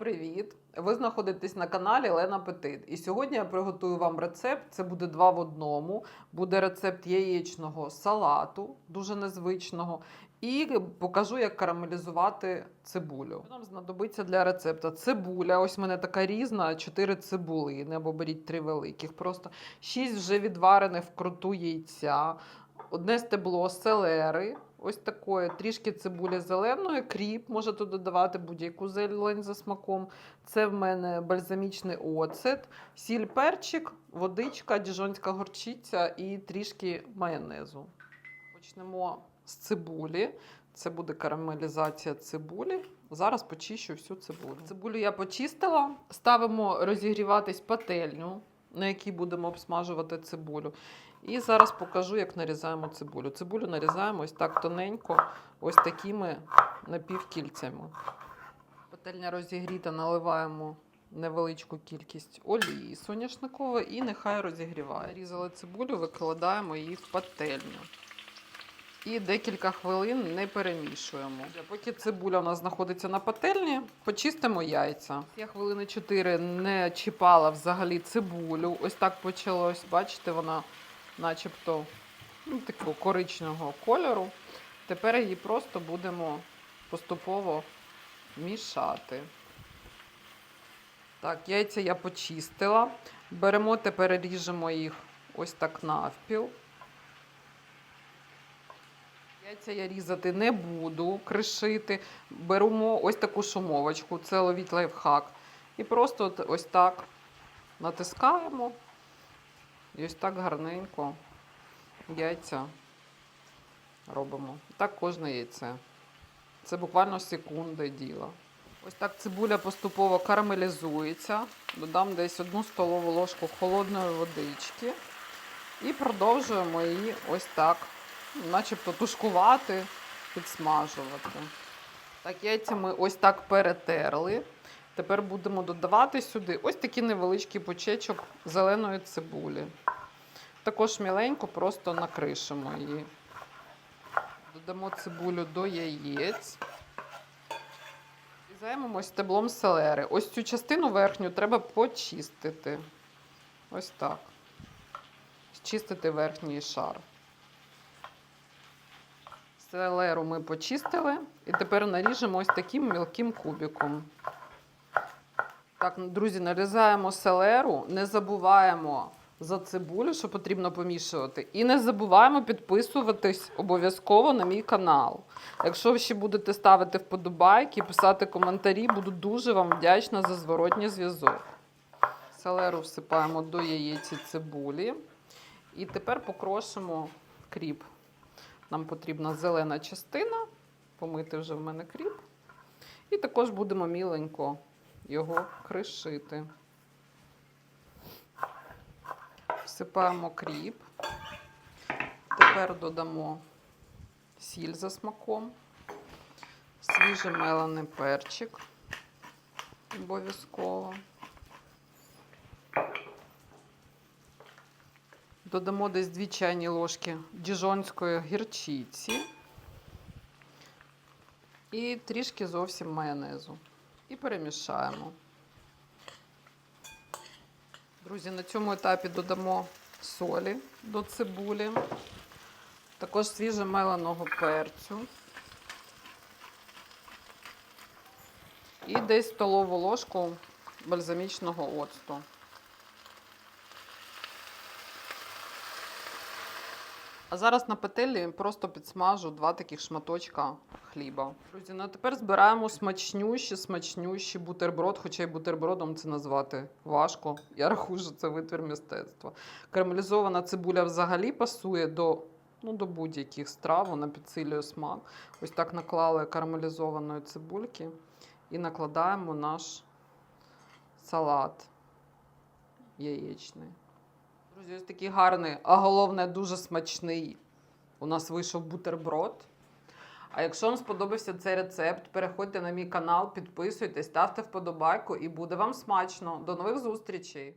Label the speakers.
Speaker 1: привіт! Ви знаходитесь на каналі Лена Петит. І сьогодні я приготую вам рецепт. Це буде два в одному. Буде рецепт яєчного салату, дуже незвичного. І покажу, як карамелізувати цибулю. Нам знадобиться для рецепта цибуля. Ось в мене така різна, 4 цибулини, або беріть три великих. Просто 6 вже відварених вкруту яйця, одне стебло селери. Ось такої, трішки цибулі зеленої, кріп, можете додавати будь-яку зелень за смаком. Це в мене бальзамічний оцет, сіль, перчик, водичка, діжонська горчиця і трішки майонезу. Почнемо з цибулі. Це буде карамелізація цибулі. Зараз почищу всю цибулю. Цибулю я почистила. Ставимо розігріватись пательню, на якій будемо обсмажувати цибулю. І зараз покажу, як нарізаємо цибулю. Цибулю нарізаємо ось так тоненько, ось такими напівкільцями. Пательня розігріта, наливаємо невеличку кількість олії соняшникової і нехай розігріває. Різали цибулю, викладаємо її в пательню. І декілька хвилин не перемішуємо. Поки цибуля у нас знаходиться на пательні, почистимо яйця. Я хвилини 4 не чіпала взагалі цибулю. Ось так почалось. Бачите, вона начебто ну, такого коричневого кольору. Тепер її просто будемо поступово мішати. Так, яйця я почистила. Беремо тепер ріжемо їх ось так навпіл. Яйця я різати не буду, кришити. Беремо ось таку шумовочку, це ловіть лайфхак. І просто ось так натискаємо. І ось так гарненько яйця робимо. Так кожне яйце. Це буквально секунди діла. Ось так цибуля поступово карамелізується. Додам десь одну столову ложку холодної водички. І продовжуємо її ось так, начебто тушкувати, підсмажувати. Так, яйця ми ось так перетерли. Тепер будемо додавати сюди ось такий невеличкий пучечок зеленої цибулі. Також міленько просто накришимо її. Додамо цибулю до яєць. І займемось стеблом селери. Ось цю частину верхню треба почистити. Ось так. Чистити верхній шар. Селеру ми почистили і тепер наріжемо ось таким мілким кубиком. Так, друзі, нарізаємо селеру, не забуваємо за цибулю, що потрібно помішувати. І не забуваємо підписуватись обов'язково на мій канал. Якщо ви ще будете ставити вподобайки, писати коментарі, буду дуже вам вдячна за зворотній зв'язок. Селеру всипаємо до яєць і цибулі. І тепер покрошимо кріп. Нам потрібна зелена частина, помити вже в мене кріп. І також будемо міленько його кришити. Всипаємо кріп. Тепер додамо сіль за смаком, свіжий мелений перчик обов'язково. Додамо десь 2 чайні ложки діжонської гірчиці і трішки зовсім майонезу. І перемішаємо. Друзі, на цьому етапі додамо солі до цибулі, також свіже меленого перцю. І десь столову ложку бальзамічного оцту. А зараз на петелі просто підсмажу два таких шматочка хліба. Друзі, ну а тепер збираємо смачнющі, смачнющі бутерброд, хоча й бутербродом це назвати важко. Я рахую, що це витвір мистецтва. Карамелізована цибуля взагалі пасує до, ну, до будь-яких страв, вона підсилює смак. Ось так наклали карамелізованої цибульки і накладаємо наш салат яєчний. Друзі, ось такий гарний, а головне, дуже смачний. У нас вийшов бутерброд. А якщо вам сподобався цей рецепт, переходьте на мій канал, підписуйтесь, ставте вподобайку і буде вам смачно. До нових зустрічей!